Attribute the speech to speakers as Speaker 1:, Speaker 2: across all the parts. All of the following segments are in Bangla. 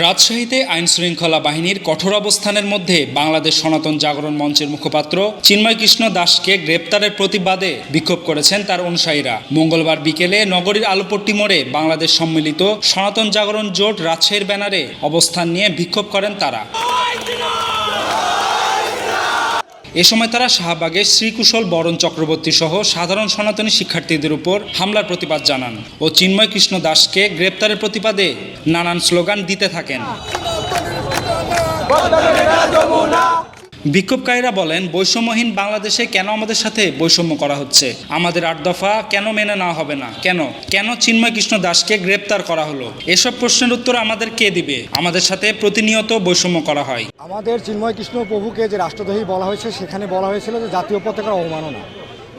Speaker 1: রাজশাহীতে আইন শৃঙ্খলা বাহিনীর কঠোর অবস্থানের মধ্যে বাংলাদেশ সনাতন জাগরণ মঞ্চের মুখপাত্র চিন্ময় কৃষ্ণ দাসকে গ্রেপ্তারের প্রতিবাদে বিক্ষোভ করেছেন তার অনুসারীরা। মঙ্গলবার বিকেলে নগরীর আলোপট্টি মোড়ে বাংলাদেশ সম্মিলিত সনাতন জাগরণ জোট রাজশাহীর ব্যানারে অবস্থান নিয়ে বিক্ষোভ করেন তারা। এ সময় তারা শাহবাগে শ্রীকুশল বরণ চক্রবর্তী সহ সাধারণ সনাতনী শিক্ষার্থীদের উপর হামলার প্রতিবাদ জানান ও চিন্ময় কৃষ্ণ দাসকে গ্রেপ্তারের প্রতিবাদে নানান স্লোগান দিতে থাকেন। বিক্ষোভকারীরা বলেন, বৈষম্যহীন বাংলাদেশে কেন আমাদের সাথে বৈষম্য করা হচ্ছে? আমাদের আট দফা কেন মেনে নেওয়া হবে না? কেন? কেন চিন্ময় কৃষ্ণ দাসকে গ্রেপ্তার করা হলো? এসব প্রশ্নের উত্তর আমাদের কে দিবে? আমাদের সাথে প্রতিনিয়ত বৈষম্য করা হয়।
Speaker 2: আমাদের চিন্ময় কৃষ্ণ প্রভুকে যে রাষ্ট্রদ্রোহী বলা হয়েছে, সেখানে বলা হয়েছিল যে জাতীয় পতাকার অবমাননা।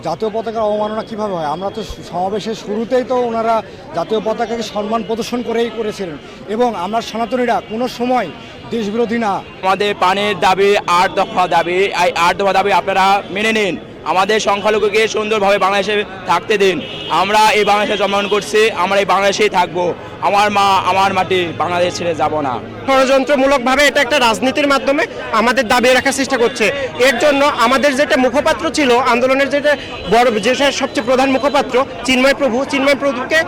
Speaker 2: জাতীয় পতাকার অবমাননা কীভাবে হয়? আমরা তো সমাবেশের শুরুতেই তো ওনারা জাতীয় পতাকাকে সম্মান প্রদর্শন করেই করেছিলেন। এবং আমরা সনাতনীরা কোনো সময় দেশবিরোধী না।
Speaker 3: আমাদের পানের দাবি আট দফা দাবি এই আট দফা দাবি আপনারা মেনে নিন। আমাদের সংখ্যালঘুকে সুন্দরভাবে বাংলাদেশে থাকতে দিন। আমরা এই বাংলাদেশে জন্মগ্রহণ করছি আমরা এই বাংলাদেশেই থাকব। আমার মা আমার মাটি বাংলাদেশ ছেড়ে যাব না।
Speaker 4: ষড়যন্ত্রমূলকভাবে এটা একটা রাজনীতির মাধ্যমে আমাদের দাবি রাখার চেষ্টা করছে। এর জন্য আমাদের যেটা মুখপাত্র ছিল আন্দোলনের যেটা বড় যেটা সবচেয়ে প্রধান মুখপাত্র চিন্ময় প্রভু চিন্ময় প্রভুকে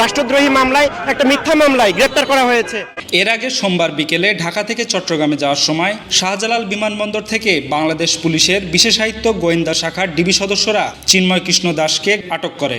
Speaker 4: রাষ্ট্রদ্রোহী মামলায় একটা মিথ্যা মামলায় গ্রেপ্তার করা হয়েছে।
Speaker 1: এর আগে সোমবার বিকেলে ঢাকা থেকে চট্টগ্রামে যাওয়ার সময় শাহজালাল বিমানবন্দর থেকে বাংলাদেশ পুলিশের বিশেষায়িত্ব গোয়েন্দা শাখার ডিবি সদস্যরা চিন্ময় কৃষ্ণ দাসকে আটক করে।